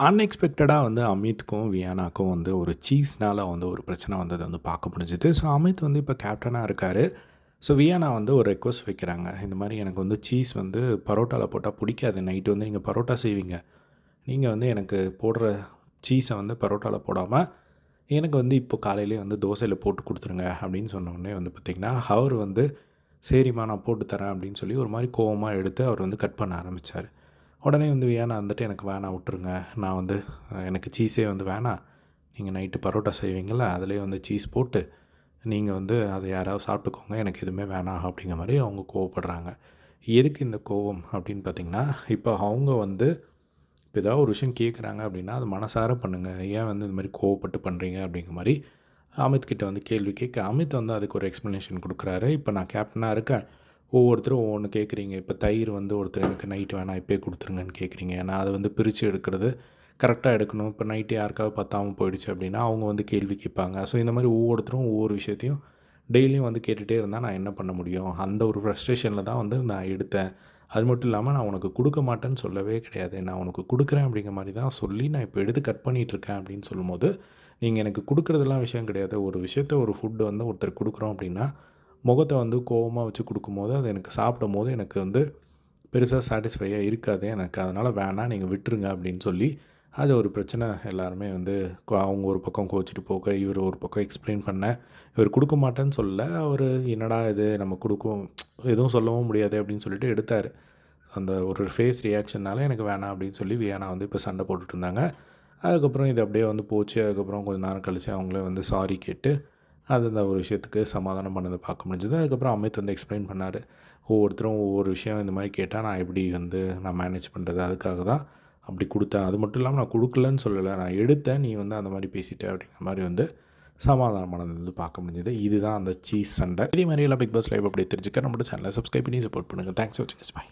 அன்எக்ஸ்பெக்டடாக வந்து அமித்துக்கும் வியானாக்கும் வந்து ஒரு சீஸ்னால் வந்து ஒரு பிரச்சனை வந்தது வந்து பார்க்க முடிஞ்சுது. ஸோ அமித் வந்து இப்போ கேப்டனாக இருக்கார். ஸோ வியானா வந்து ஒரு ரெக்வஸ்ட் வைக்கிறாங்க. இந்த மாதிரி எனக்கு வந்து சீஸ் வந்து பரோட்டாவில் போட்டால் பிடிக்காது. நைட்டு வந்து நீங்கள் பரோட்டா செய்வீங்க. நீங்கள் வந்து எனக்கு போடுற சீஸை வந்து பரோட்டாவில் போடாமல் எனக்கு வந்து இப்போ காலையிலே வந்து தோசையில் போட்டு கொடுத்துருங்க அப்படின்னு சொன்ன உடனே வந்து பார்த்திங்கன்னா அவர் வந்து சரிம்மா நான் போட்டு தரேன் அப்படின்னு சொல்லி ஒரு மாதிரி கோவமாக எடுத்து அவர் வந்து கட் பண்ண ஆரம்பித்தார் உடனே வந்து வேணாம் வந்துட்டு எனக்கு வேணாம் விட்டுருங்க. நான் வந்து எனக்கு சீஸே வந்து வேணாம். நீங்கள் நைட்டு பரோட்டா செய்வீங்கள அதிலே வந்து சீஸ் போட்டு நீங்கள் வந்து அதை யாராவது சாப்பிட்டுக்கோங்க. எனக்கு எதுவுமே வேணாம் அப்படிங்கிற மாதிரி அவங்க கோவப்படுறாங்க. எதுக்கு இந்த கோவம் அப்படின்னு பார்த்தீங்கன்னா இப்போ அவங்க வந்து இப்போ ஏதாவது ஒரு விஷயம் கேட்குறாங்க அப்படின்னா அது மனசார பண்ணுங்கள் ஏன் வந்து இந்த மாதிரி கோவப்பட்டு பண்ணுறீங்க அப்படிங்கிற மாதிரி அமித் கிட்ட வந்து கேள்வி கேட்க அமித் வந்து அதுக்கு ஒரு எக்ஸ்ப்ளனேஷன் கொடுக்குறாரு. இப்போ நான் கேப்டனாக இருக்கேன். ஒவ்வொருத்தரும் ஒவ்வொன்று கேட்குறீங்க. இப்போ தயிர் வந்து ஒருத்தர் எனக்கு நைட்டு வேணாம் இப்போயே கொடுத்துருங்கன்னு கேட்குறீங்க. நான் அதை வந்து பிரித்து எடுக்கிறது கரெக்டாக எடுக்கணும். இப்போ நைட்டு யாருக்காவது பத்தாமல் போயிடுச்சு அப்படின்னா அவங்க வந்து கேள்வி கேட்பாங்க. ஸோ இந்த மாதிரி ஒவ்வொருத்தரும் ஒவ்வொரு விஷயத்தையும் டெய்லியும் வந்து கேட்டுகிட்டே இருந்தால் நான் என்ன பண்ண முடியும்? அந்த ஒரு ஃப்ரஸ்ட்ரேஷனில் தான் வந்து நான் எடுத்தேன். அது மட்டும் இல்லாமல் நான் உனக்கு கொடுக்க மாட்டேன்னு சொல்லவே கிடையாது. நான் உனக்கு கொடுக்குறேன் அப்படிங்கிற மாதிரி தான் சொல்லி நான் இப்போ எடுத்து கட் பண்ணிகிட்ருக்கேன் அப்படின்னு சொல்லும்போது நீங்கள் எனக்கு கொடுக்குறதெல்லாம் விஷயம் கிடையாது. ஒரு விஷயத்த ஒரு ஃபுட்டு வந்து ஒருத்தர் கொடுக்குறோம் அப்படின்னா முகத்தை வந்து கோவமாக வச்சு கொடுக்கும்போது அது எனக்கு சாப்பிடும் போது எனக்கு வந்து பெருசாக சாட்டிஸ்ஃபையாக இருக்காது. எனக்கு அதனால் வேணாம் நீங்கள் விட்டுருங்க அப்படின்னு சொல்லி அது ஒரு பிரச்சனை. எல்லாருமே வந்து கோ- அவங்க ஒரு பக்கம் கோச்சிட்டு போக இவர் ஒரு பக்கம் எக்ஸ்பிளைன் பண்ண இவர் கொடுக்க மாட்டேன்னு சொல்ல அவர் என்னடா இது நம்ம கொடுக்கும் எதுவும் சொல்லவும் முடியாது அப்படின்னு சொல்லிட்டு எடுத்தார். அந்த ஒரு ஃபேஸ் ரியாக்ஷன்னால எனக்கு வேணாம் அப்படின்னு சொல்லி வியானா வந்து இப்போ சண்டை போட்டுட்டு இருந்தாங்க. அதுக்கப்புறம் இது அப்படியே வந்து போச்சு. அதுக்கப்புறம் கொஞ்ச நேரம் கழித்து அவங்களே வந்து சாரி கேட்டு அது அந்த ஒரு விஷயத்துக்கு சமாதானம் பண்ணதை பார்க்க முடிஞ்சது. அதுக்கப்புறம் அமித் வந்து எக்ஸ்பிளைன் பண்ணார். ஒவ்வொருத்தரும் ஒவ்வொரு விஷயம் இந்த மாதிரி கேட்டால் நான் எப்படி வந்து நான் மேனேஜ் பண்ணுறது அதுக்காக தான் அப்படி கொடுத்தேன். அது மட்டும் இல்லாமல் நான் கொடுக்கலன்னு சொல்லலை. நான் எடுத்தேன். நீ வந்து அந்த மாதிரி பேசிட்ட அப்படிங்கிற மாதிரி வந்து சமாதானம் பண்ணது வந்து பார்க்க முடிஞ்சது. இதுதான் அந்த சீஸ் சண்டை. இதே மாதிரி எல்லாம் பிக் பாஸ் லைவ் அப்படி தெரிஞ்சுக்க நம்மளோட சேனலை சப்ஸ்கிரைப் பண்ணி சப்போர்ட் பண்ணுங்கள் தேங்க்ஸ் வாட்சிங் பாய்